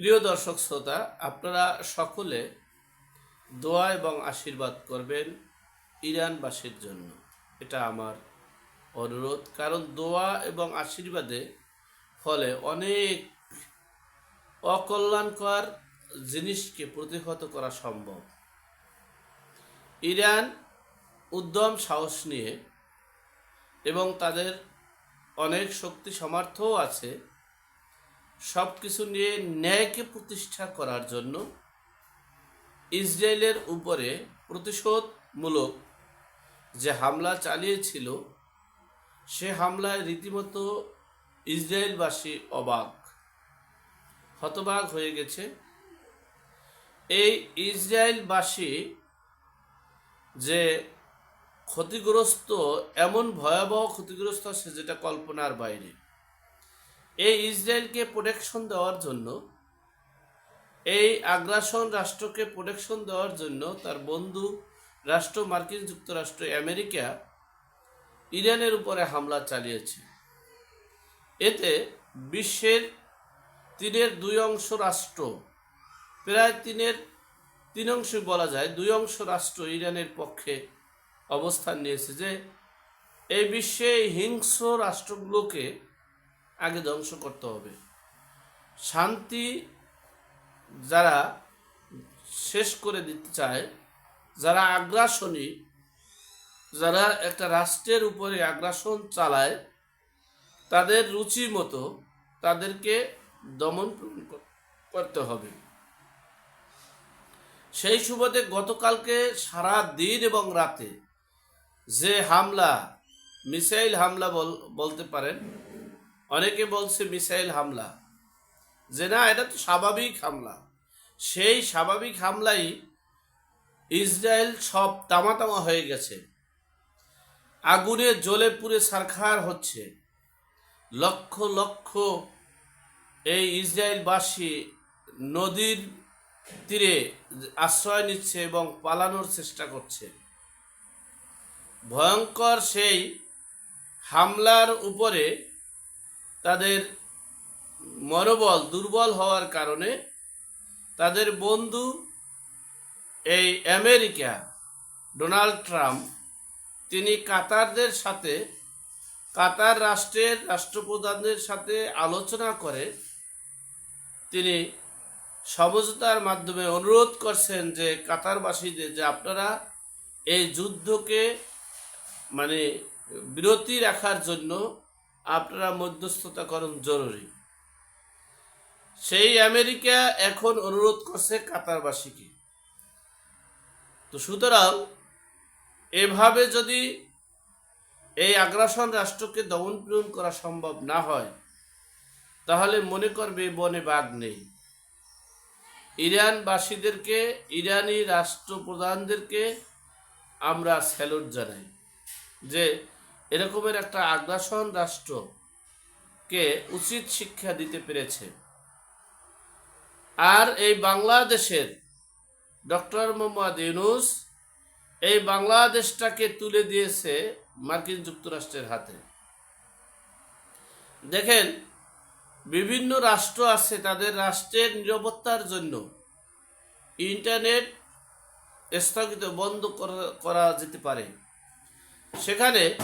প্রিয় দর্শক শ্রোতা, আপনারা সকলে দোয়া এবং আশীর্বাদ করবেন ইরানবাসীর জন্য। এটা আমার অনুরোধ। কারণ দোয়া এবং আশীর্বাদে ফলে অনেক অকল্যাণকর জিনিসকে প্রতিহত করা সম্ভব। ইরান উদ্যম, সাহস নিয়ে এবং তাদের অনেক শক্তি, সামর্থ্যও আছে। সব কিছু নিয়ে ন্যায়কে প্রতিষ্ঠা করার জন্য ইসরায়েলের উপরে প্রতিশোধমূলক যে হামলা চালিয়েছিল, সে হামলায় রীতিমতো ইসরায়েলবাসী অবাক, হতবাক হয়ে গেছে। এই ইসরায়েলবাসী যে ক্ষতিগ্রস্ত, এমন ভয়াবহ ক্ষতিগ্রস্ত আছে যেটা কল্পনার বাইরে। এই ইসরায়েলকে প্রোটেকশন দেওয়ার জন্য, এই আগ্রাসন রাষ্ট্রকে প্রোটেকশন দেওয়ার জন্য তার বন্ধু রাষ্ট্র মার্কিন যুক্তরাষ্ট্র আমেরিকা ইরানের উপরে হামলা চালিয়েছে। এতে বিশ্বের তিনের দুই অংশ রাষ্ট্র, প্রায় তিনের তিন অংশে বলা যায়, দুই অংশ রাষ্ট্র ইরানের পক্ষে অবস্থান নিয়েছে যে, এই বিশ্বে হিংস্র রাষ্ট্রগুলোকে আগে ধ্বংস করতে হবে। শান্তি যারা শেষ করে দিতে চায়, যারা আগ্রাসনী, যারা একটা রাষ্ট্রের উপরে আগ্রাসন চালায়, তাদের রুচি মতো তাদেরকে দমন করতে হবে। সেই সুবাদে গতকালকে সারা দিন এবং রাতে যে হামলা, মিসাইল হামলা বল- বলতে পারেন অনেকে বলছে মিসাইল হামলা। যে না, এটা তো স্বাভাবিক হামলা। সেই স্বাভাবিক হামলাই ইসরায়েল সব তামাতামা হয়ে গেছে। আগুনে জ্বলে পুড়ে সারখার হচ্ছে। লক্ষ লক্ষ এই ইসরায়েলবাসী নদীর তীরে আশ্রয় নিচ্ছে এবং পালানোর চেষ্টা করছে। ভয়ঙ্কর সেই হামলার উপরে তাদের মনোবল দুর্বল হওয়ার কারণে তাদের বন্ধু এই আমেরিকা, ডোনাল্ড ট্রাম্প, তিনি কাতারদের সাথে, কাতার রাষ্ট্রের রাষ্ট্রপ্রধানদের সাথে আলোচনা করে তিনি সমঝোতার মাধ্যমে অনুরোধ করছেন যে কাতারবাসীদের যে আপনারা এই যুদ্ধকে মানে বিরতি রাখার জন্য আপনারা মধ্যস্থতা করুন জরুরি। সেই আমেরিকা এখন অনুরোধ করছে কাতারবাসীকে। তো সুতরাং, এভাবে যদি এই আগ্রাসন রাষ্ট্রকে দমন পীড়ন করা সম্ভব না হয়, তাহলে মনে করবে বনে বাঘ নেই। ইরানবাসীদেরকে, ইরানি রাষ্ট্রপ্রধানদেরকে আমরা স্যালুট জানাই যে এরকমের একটা আগ্রাসন রাষ্ট্রকে উচিত শিক্ষা দিতে পেরেছে। আর এই বাংলাদেশের ডক্টর মোহাম্মদ ইউনুস এই বাংলাদেশটাকে তুলে দিয়েছে মার্কিন যুক্তরাষ্ট্রের হাতে। দেখেন, বিভিন্ন রাষ্ট্র আছে তাদের রাষ্ট্রের নিরাপত্তার জন্য ইন্টারনেট স্থগিত বন্ধ করা- করা যেতে পারে। সেখানে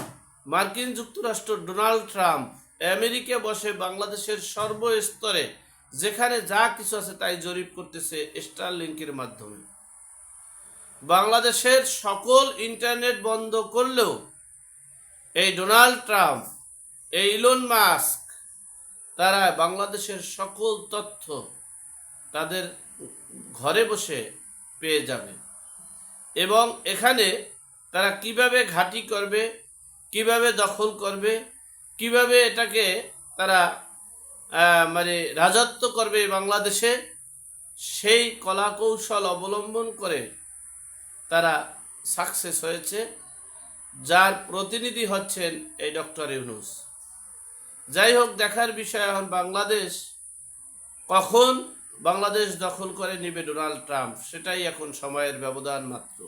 মার্কিন যুক্তরাষ্ট্র ডোনাল্ড ট্রাম্প আমেরিকা বসে বাংলাদেশের সর্বস্তরে যেখানে যা কিছু আছে তাই জরিপ করতেছে স্টার লিঙ্কের মাধ্যমে। বাংলাদেশের সকল ইন্টারনেট বন্ধ করলেও এই ডোনাল্ড ট্রাম্প এই ইলন মাস্ক, তারা বাংলাদেশের সকল তথ্য তাদের ঘরে বসে পেয়ে যাবে। এবং এখানে তারা কীভাবে ঘাঁটি করবে কীভাবে দখল করবে, কীভাবে এটাকে তারা মানে রাজত্ব করবে বাংলাদেশে, সেই কলা কৌশল অবলম্বন করে তারা সাকসেস হয়েছে, যার প্রতিনিধি হচ্ছেন এই ডক্টর ইউনুস। যাই হোক, দেখার বিষয় এখন বাংলাদেশ কখন বাংলাদেশ দখল করে নিবে ডোনাল্ড ট্রাম্প, সেটাই এখন সময়ের ব্যবধান মাত্র।